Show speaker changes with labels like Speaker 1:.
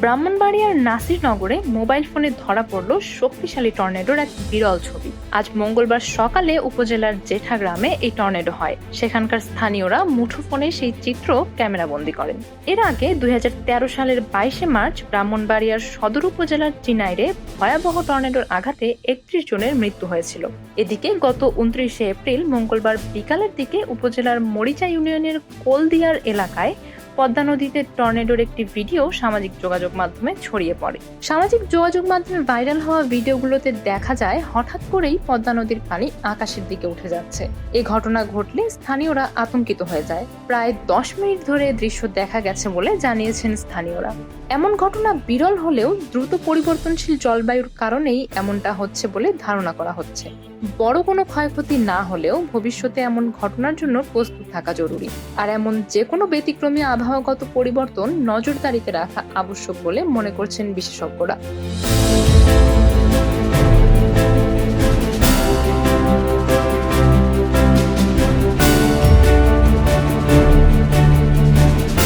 Speaker 1: ব্রাহ্মণবাড়িয়ার নাসিরনগরে মোবাইল ফোনে ধরা পড়ল শক্তিশালী টর্নেডোর এক বিরল ছবি। আজ মঙ্গলবার সকালে উপজেলার জেঠা গ্রামে এই টর্নেডো হয়। সেখানকার স্থানীয়রা মুঠোফোনে সেই চিত্র ক্যামেরাবন্দি করেন। এর আগে দুই সালের বাইশে মার্চ ব্রাহ্মণবাড়িয়ার সদর উপজেলার চিনাইরে ভয়াবহ টর্নেডোর আঘাতে একত্রিশ জনের মৃত্যু হয়েছিল। এদিকে গত উনত্রিশে এপ্রিল মঙ্গলবার বিকালের দিকে উপজেলার মরিচা ইউনিয়নের কোলদিয়ার এলাকায় পদ্মা নদীতে টর্নেডোর একটি ভিডিও সামাজিক যোগাযোগ মাধ্যমে ছড়িয়ে পড়ে। সামাজিক যোগাযোগ মাধ্যমে ভাইরাল হওয়া ভিডিওগুলোতে দেখা যায়, হঠাৎ করেই পদ্মা নদীর পানি আকাশের দিকে উঠে যাচ্ছে। এ ঘটনা ঘটলে স্থানীয়রা আতঙ্কিত হয়ে যায়। প্রায় দশ মিনিট ধরে দৃশ্য দেখা গেছে বলে জানিয়েছেন স্থানীয়রা। এমন ঘটনা বিরল হলেও দ্রুত পরিবর্তনশীল জলবায়ুর কারণেই এমনটা হচ্ছে বলে ধারণা করা হচ্ছে। বড় কোনো ক্ষয়ক্ষতি না হলেও ভবিষ্যতে এমন ঘটনার জন্য প্রস্তুত থাকা জরুরি। আর এমন যে কোনো ব্যতিক্রমী আবহাওয়াগত পরিবর্তন নজরদারিতে রাখা আবশ্যক বলে মনে করছেন বিশেষজ্ঞরা।